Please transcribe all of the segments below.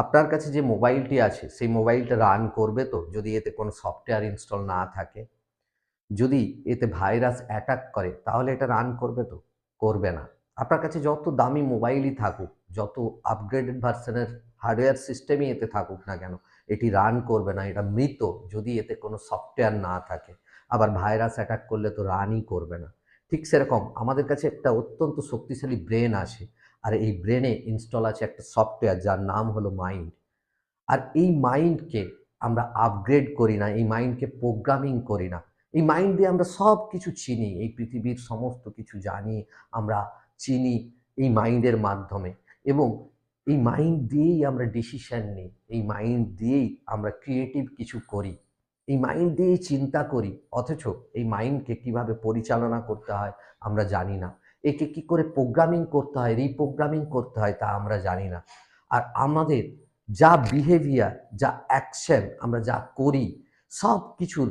আপনার কাছে যে মোবাইলটি আছে, সেই মোবাইলটা রান করবে তো? যদি এতে কোনো সফটওয়্যার ইনস্টল না থাকে, যদি এতে ভাইরাস অ্যাটাক করে, তাহলে এটা রান করবে তো? করবে না। আপনার কাছে যত দামি মোবাইলই থাকুক, যত আপগ্রেডেড ভার্সনের হার্ডওয়্যার সিস্টেমই এতে থাকুক না কেন, এটি রান করবে না, এটা মৃত যদি এতে কোনো সফটওয়্যার না থাকে। আবার ভাইরাস অ্যাটাক করলে তো রানই করবে না। ঠিক সেরকম আমাদের কাছে একটা অত্যন্ত শক্তিশালী ব্রেন আছে আর এই ব্রেনে ইনস্টল আছে একটা সফটওয়্যার যার নাম হলো মাইন্ড আর এই মাইন্ডকে আমরা আপগ্রেড করি না, এই মাইন্ডকে প্রোগ্রামিং করি না। এই মাইন্ড দিয়ে আমরা সব কিছু চিনি, এই পৃথিবীর সমস্ত কিছু জানি, আমরা চিনি এই মাইন্ডের মাধ্যমে। এবং এই মাইন্ড দিয়েই আমরা ডিসিশন নিই, এই মাইন্ড দিয়েই আমরা ক্রিয়েটিভ কিছু করি। এই মাইন্ড দিয়েই চিন্তা করি, অথচ এই মাইন্ডকে কীভাবে পরিচালনা করতে হয় আমরা জানি না। একে কি করে প্রোগ্রামিং করতে হয় রিপ্রোগ্রামিং করতে হয় তা আমরা জানি না। আর আমাদের যা বিহেভিয়ার যা অ্যাকশন আমরা যা করি, সব কিছুর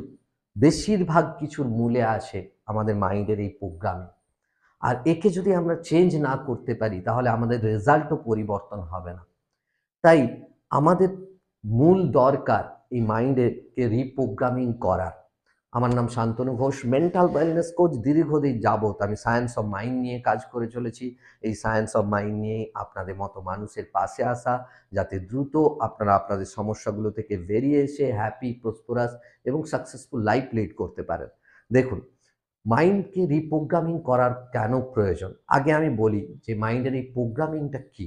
বেশিরভাগ কিছুর মূলে আসে আমাদের মাইন্ডের এই প্রোগ্রামিং আর একে যদি আমরা চেঞ্জ না করতে পারি, তাহলে আমাদের রেজাল্টও পরিবর্তন হবে না। তাই আমাদের মূল দরকার এই মাইন্ডকে রিপ্রোগ্রামিং করার। আমার নাম Shantanu Ghosh mental wellness coach দীর্ঘদিন যাবত আমি সায়েন্স অফ মাইন্ড নিয়ে কাজ করে চলেছি। এই সায়েন্স অফ মাইন্ড নিয়েই আপনাদের মতো মানুষের পাশে আসা, যাতে দ্রুত আপনারা আপনাদের সমস্যাগুলো থেকে বেরিয়ে এসে হ্যাপি প্রসপোরাস এবং সাকসেসফুল লাইফ লিড করতে পারেন। দেখুন মাইন্ডকে রিপ্রোগ্রামিং করার কেন প্রয়োজন? আগে আমি বলি যে মাইন্ডের এই প্রোগ্রামিংটা কি?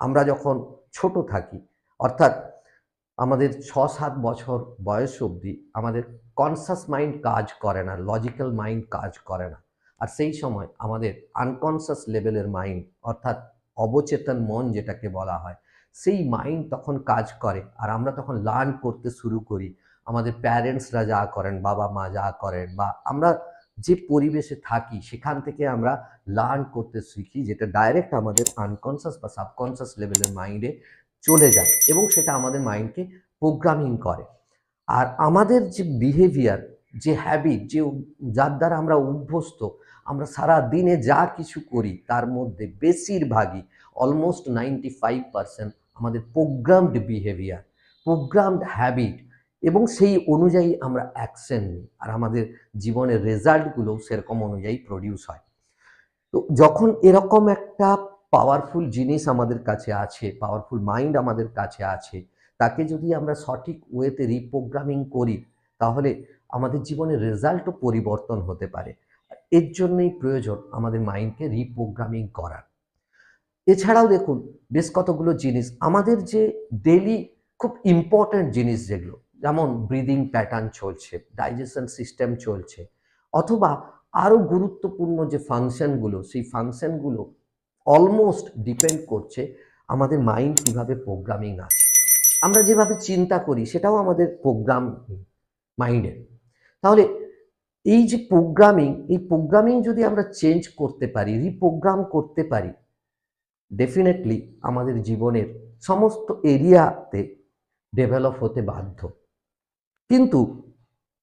আমরা যখন ছোট থাকি, অর্থাৎ আমাদের ছ সাত বছর বয়স অবধি আমাদের কনসাস মাইন্ড কাজ করে না লজিক্যাল মাইন্ড কাজ করে না। আর সেই সময় আমাদের আনকনসাস লেভেলের মাইন্ড অর্থাৎ অবচেতন মন যেটাকে বলা হয়, সেই মাইন্ড তখন কাজ করে। আর আমরা তখন লার্ন করতে শুরু করি। আমাদের প্যারেন্টসরা যা করেন, বাবা মা যা করেন, বা আমরা যে পরিবেশে থাকি, সেখান থেকে আমরা লার্ন করতে শিখি, যেটা ডাইরেক্ট আমাদের আনকনসাস বা সাবকনসাস লেভেলের মাইন্ডে চলে যায় এবং সেটা আমাদের মাইন্ডকে প্রোগ্রামিং করে। আর আমাদের যে বিহেভিয়ার যে হ্যাবিট যে যার দ্বারা আমরা অভ্যস্ত, আমরা সারা দিনে যা কিছু করি, তার মধ্যে বেশিরভাগই অলমোস্ট নাইনটি ফাইভ পার্সেন্ট আমাদের প্রোগ্রামড বিহেভিয়ার প্রোগ্রামড হ্যাবিট এবং সেই অনুযায়ী আমরা অ্যাকশন নিই আর আমাদের জীবনের রেজাল্টগুলো সেরকম অনুযায়ী প্রডিউস হয়। তো যখন এরকম একটা পাওয়ারফুল জিনিস আমাদের কাছে আছে পাওয়ারফুল মাইন্ড আমাদের কাছে আছে। তাকে যদি আমরা সঠিক ওয়েতে রিপ্রোগ্রামিং করি, তাহলে আমাদের জীবনের রেজাল্টও পরিবর্তন হতে পারে। এর জন্যই প্রয়োজন আমাদের মাইন্ডকে রিপ্রোগ্রামিং করার। এছাড়াও দেখুন, বেশ কতগুলো জিনিস। আমাদের যে ডেলি খুব ইম্পর্ট্যান্ট জিনিস যেগুলো, যেমন ব্রিদিং প্যাটার্ন চলছে ডাইজেশন সিস্টেম চলছে, অথবা আরও গুরুত্বপূর্ণ যে ফাংশনগুলো সেই ফাংশনগুলো অলমোস্ট ডিপেন্ড করছে আমাদের মাইন্ড কীভাবে প্রোগ্রামিং আছে। আমরা যেভাবে চিন্তা করি, সেটাও আমাদের প্রোগ্রাম মাইন্ডের। তাহলে এই যে প্রোগ্রামিং, এই প্রোগ্রামিং যদি আমরা চেঞ্জ করতে পারি, রিপ্রোগ্রাম করতে পারি, ডেফিনেটলি আমাদের জীবনের সমস্ত এরিয়াতে ডেভেলপ হতে বাধ্য। কিন্তু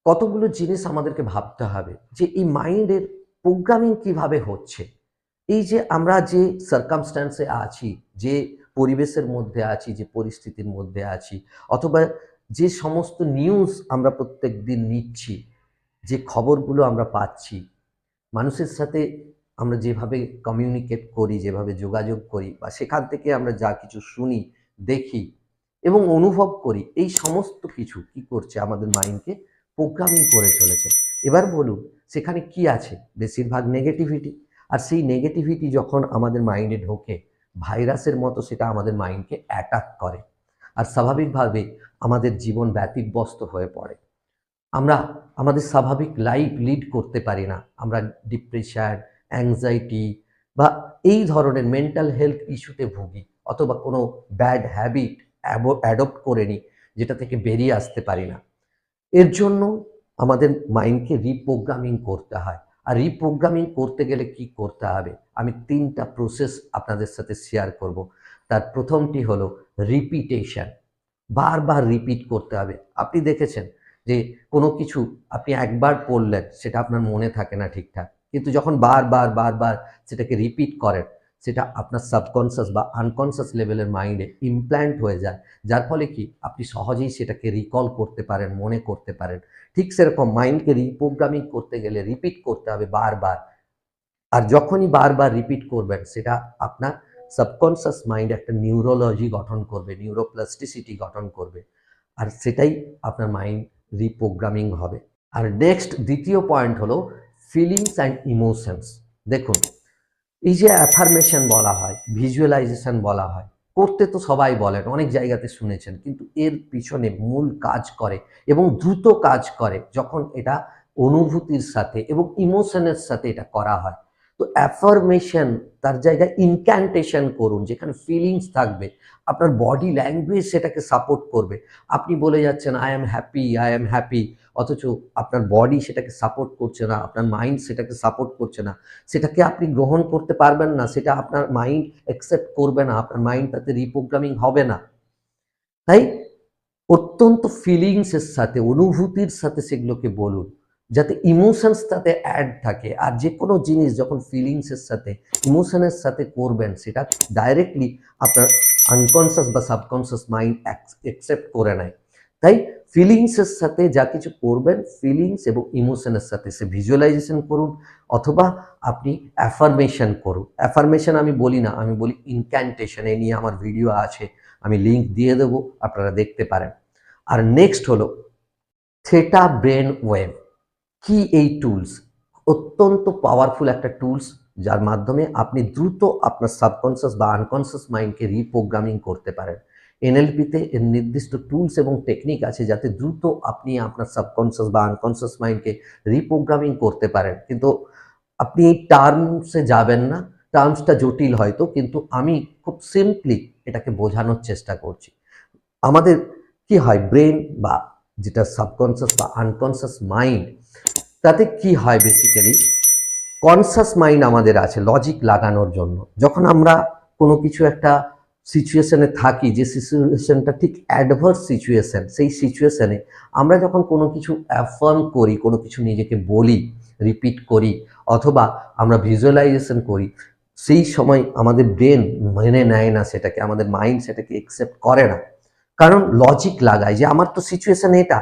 কতগুলো জিনিস আমাদেরকে ভাবতে হবে যে এই মাইন্ডের প্রোগ্রামিং কীভাবে হচ্ছে? এই যে আমরা যে সার্কামস্ট্যান্সে আছি, যে পরিবেশের মধ্যে আছি, যে পরিস্থিতির মধ্যে আছি, অথবা যে সমস্ত নিউজ আমরা প্রত্যেক দিন নিচ্ছি, যে খবরগুলো আমরা পাচ্ছি, মানুষের সাথে আমরা যেভাবে কমিউনিকেট করি, যেভাবে যোগাযোগ করি, বা সেখান থেকে আমরা যা কিছু শুনি, দেখি এবং অনুভব করি, এই সমস্ত কিছু কি করছে আমাদের মাইন্ডকে প্রোগ্রামিং করে চলেছে। এবার বলুন, সেখানে কি আছে? বেশিরভাগ নেগেটিভিটি আর সেই নেগেটিভিটি যখন আমাদের মাইন্ডে ঢোকে, ভাইরাসের মতো সেটা আমাদের মাইন্ডকে অ্যাটাক করে। আর স্বাভাবিকভাবে আমাদের জীবন ব্যতিব্যস্ত হয়ে পড়ে। আমরা আমাদের স্বাভাবিক লাইফ লিড করতে পারি না। আমরা ডিপ্রেশন অ্যাংজাইটি বা এই ধরনের মেন্টাল হেলথ ইস্যুতে ভুগি অথবা কোনো ব্যাড হ্যাবিট অ্যাডপ্ট করে নিই যেটা থেকে বেরিয়ে আসতে পারি না। এর জন্য আমাদের মাইন্ডকে রিপ্রোগ্রামিং করতে হয়। আর রিপ্রোগ্রামিং করতে গেলে কি করতে হবে? আমি তিনটা প্রসেস আপনাদের সাথে শেয়ার করব। তার প্রথমটি হলো রিপিটেশন বারবার রিপিট করতে হবে। আপনি দেখেছেন যে কোনো কিছু আপনি একবার পড়লেন, সেটা আপনার মনে থাকে না ঠিকঠাক। কিন্তু যখন বারবার বারবার সেটাকে রিপিট করেন সেটা আপনার সাবকনসিয়াস বা আনকনসিয়াস লেভেলের মাইন্ডে ইমপ্ল্যান্ট হয়ে যায়। যার ফলে কি? আপনি সহজেই সেটাকে রিকল করতে পারেন, মনে করতে পারেন। ঠিক সেরকম মাইন্ডকে রিপ্রোগ্রামিং করতে গেলে রিপিট করতে হবে বারবার। আর যখনই বারবার রিপিট করবেন, সেটা আপনার সাবকনসিয়াস মাইন্ড একটা নিউরোলজি গঠন করবে নিউরোপ্লাস্টিসিটি গঠন করবে। আর সেটাই আপনার মাইন্ড রিপ্রোগ্রামিং হবে। আর নেক্সট দ্বিতীয় পয়েন্ট হলো ফিলিংস অ্যান্ড ইমোশনস দেখুন এই যে অ্যাফার্মেশন বলা হয় ভিজুয়ালাইজেশন বলা হয়, করতে তো সবাই বলেন, অনেক জায়গাতে শুনেছেন, কিন্তু এর পিছনে মূল কাজ করে এবং দ্রুত কাজ করে যখন এটা অনুভূতির সাথে এবং ইমোশনের সাথে এটা করা হয়। তো অ্যাফার্মেশন তার জায়গায় ইনক্যান্টেশন করুন, যেখানে ফিলিংস থাকবে, আপনার বডি ল্যাঙ্গুয়েজ সেটাকে সাপোর্ট করবে। আপনি বলে যাচ্ছেন I am happy I am happy অথচ আপনার বডি সেটাকে সাপোর্ট করছে না, আপনার মাইন্ড সেটাকে সাপোর্ট করছে না। সেটাকে আপনি গ্রহণ করতে পারবেন না, সেটা আপনার মাইন্ড অ্যাকসেপ্ট করবে না, আপনার মাইন্ড তাতে রিপ্রোগ্রামিং হবে না। তাই অত্যন্ত ফিলিংসের সাথে, অনুভূতির সাথে সেগুলোকে বলুন। যাতে ইমোশনস তাতে অ্যাড থাকে। আর যে কোনো জিনিস যখন ফিলিংসের সাথে ইমোশনের সাথে করবেন, সেটা ডাইরেক্টলি আপনার আনকনসিয়াস বা সাবকনসিয়াস মাইন্ড অ্যাকসেপ্ট করে নেয়। তাই ফিলিংসের সাথে যা কিছু করবেন ফিলিংস এবং ইমোশনের সাথে, সে ভিজুয়ালাইজেশন করুন অথবা আপনি অ্যাফার্মেশন করুন। অ্যাফার্মেশন আমি বলি না, আমি বলি ইনক্যান্টেশন এ নিয়ে আমার ভিডিও আছে, আমি লিংক দিয়ে দেবো, আপনারা দেখতে পারেন। আর নেক্সট হলো থেটা ব্রেন ওয়েভ কি এই টুলস অত্যন্ত পাওয়ারফুল একটা টুলস যার মাধ্যমে আপনি দ্রুত আপনার সাবকনসিয়াস বা আনকনসিয়াস মাইন্ডকে রিপ্রোগ্রামিং করতে পারেন। এনএলপিতে এর নির্দিষ্ট টুলস এবং টেকনিক আছে যাতে দ্রুত আপনি আপনার সাবকনসিয়াস বা আনকনসিয়াস মাইন্ডকে রিপ্রোগ্রামিং করতে পারেন। কিন্তু আপনি এই টার্মসে যাবেন না টার্মসটা জটিল হয়তো, কিন্তু আমি খুব সিম্পলি এটাকে বোঝানোর চেষ্টা করছি। আমাদের কি হয়? ব্রেন বা যেটা সাবকনসিয়াস বা আনকনসিয়াস মাইন্ড তাতে কি হয় বেসিক্যালি কনসাস মাইন্ড আমাদের আছে লজিক লাগানোর জন্য। যখন আমরা কোনো কিছু একটা সিচুয়েশনে থাকি, যে সিচুয়েশনটা ঠিক অ্যাডভার্স সিচুয়েশন সেই সিচুয়েশনে আমরা যখন কোনো কিছু অ্যাফার্ম করি, কোনো কিছু নিজেকে বলি রিপিট করি, অথবা আমরা ভিজুয়ালাইজেশন করি, সেই সময় আমাদের ব্রেন মেনে নেয় না সেটাকে, আমাদের মাইন্ড সেটাকে একসেপ্ট করে না। কারণ লজিক লাগায় যে আমার তো সিচুয়েশন এটা।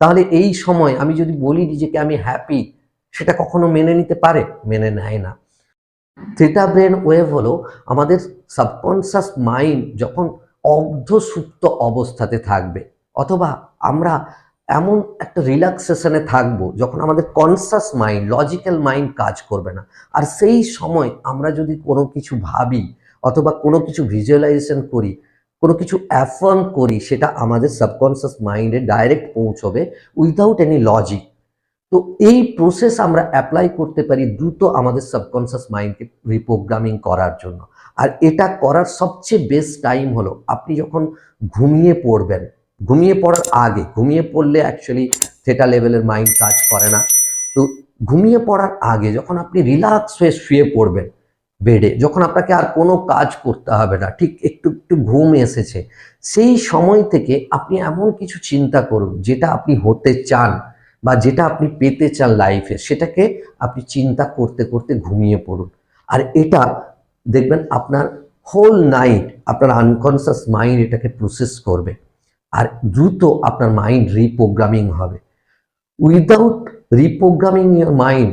তাহলে এই সময় আমি যদি বলি নিজেকে আমি হ্যাপি সেটা কখনো মেনে নিতে পারে? মেনে নেয় না। থিটা ব্রেন ওয়েভ হলো আমাদের সাবকনসিয়াস মাইন্ড যখন অর্ধসুপ্ত অবস্থাতে থাকবে, অথবা আমরা এমন একটা রিল্যাক্সেশনে থাকব যখন আমাদের কনসাস মাইন্ড লজিক্যাল মাইন্ড কাজ করবে না। আর সেই সময় আমরা যদি কোনো কিছু ভাবি, অথবা কোনো কিছু ভিজুয়ালাইজেশন করি কোনো কিছু অ্যাফার্ম করি, সেটা আমাদের সাবকনসিয়াস মাইন্ডে ডাইরেক্ট পৌঁছবে উইদাউট এনি লজিক তো এই প্রসেস আমরা অ্যাপ্লাই করতে পারি দ্রুত আমাদের সাবকনসিয়াস মাইন্ডকে রিপ্রোগ্রামিং করার জন্য। আর এটা করার সবচেয়ে বেস্ট টাইম হলো, আপনি যখন ঘুমিয়ে পড়বেন, ঘুমিয়ে পড়ার আগে, ঘুমিয়ে পড়লে অ্যাকচুয়ালি থেটা লেভেলের মাইন্ড কাজ করে না। তো ঘুমিয়ে পড়ার আগে যখন আপনি রিল্যাক্স হয়ে শুয়ে পড়বেন বেডে যখন আপনাকে আর কোনো কাজ করতে হবে না, ঠিক একটু একটু ঘুম এসেছে, সেই সময় থেকে আপনি এমন কিছু চিন্তা করুন, যেটা আপনি হতে চান বা যেটা আপনি পেতে চান লাইফে সেটাকে আপনি চিন্তা করতে করতে ঘুমিয়ে পড়ুন। আর এটা দেখবেন আপনার হোল নাইট আপনার আনকনসিয়াস মাইন্ড এটাকে প্রসেস করবে, আর দ্রুত আপনার মাইন্ড রিপ্রোগ্রামিং হবে। উইদাউট রিপ্রোগ্রামিং ইয়ার মাইন্ড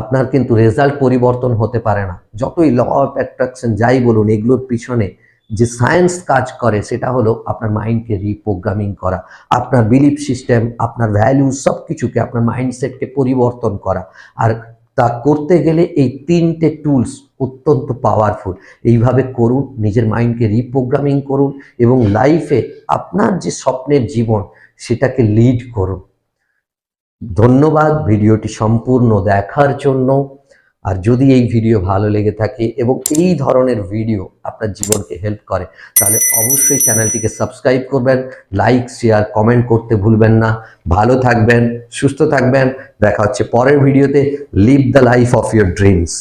আপনার কিন্তু রেজাল্ট পরিবর্তন হতে পারে না। যতই ল অফ অ্যাট্রাকশন যাই বলুন, এগুলোর পিছনে যে সায়েন্স কাজ করে, সেটা হলো আপনার মাইন্ডকে রিপ্রোগ্রামিং করা, আপনার বিলিফ সিস্টেম আপনার ভ্যালু সব কিছুকে আপনার মাইন্ডসেটকে পরিবর্তন করা। আর তা করতে গেলে এই তিনটে টুলস অত্যন্ত পাওয়ারফুল এইভাবে করুন, নিজের মাইন্ডকে রিপ্রোগ্রামিং করুন এবং লাইফে আপনার যে স্বপ্নের জীবন, সেটাকে লিড করুন। ধন্যবাদ ভিডিওটি সম্পূর্ণ দেখার জন্য। আর যদি এই ভিডিও ভালো লেগে থাকে এবং এই ধরনের ভিডিও আপনার জীবনকে হেল্প করে, তাহলে অবশ্যই চ্যানেলটিকে সাবস্ক্রাইব করবেন লাইক শেয়ার কমেন্ট করতে ভুলবেন না। ভালো থাকবেন, সুস্থ থাকবেন। দেখা হচ্ছে পরের ভিডিওতে live the life of your dreams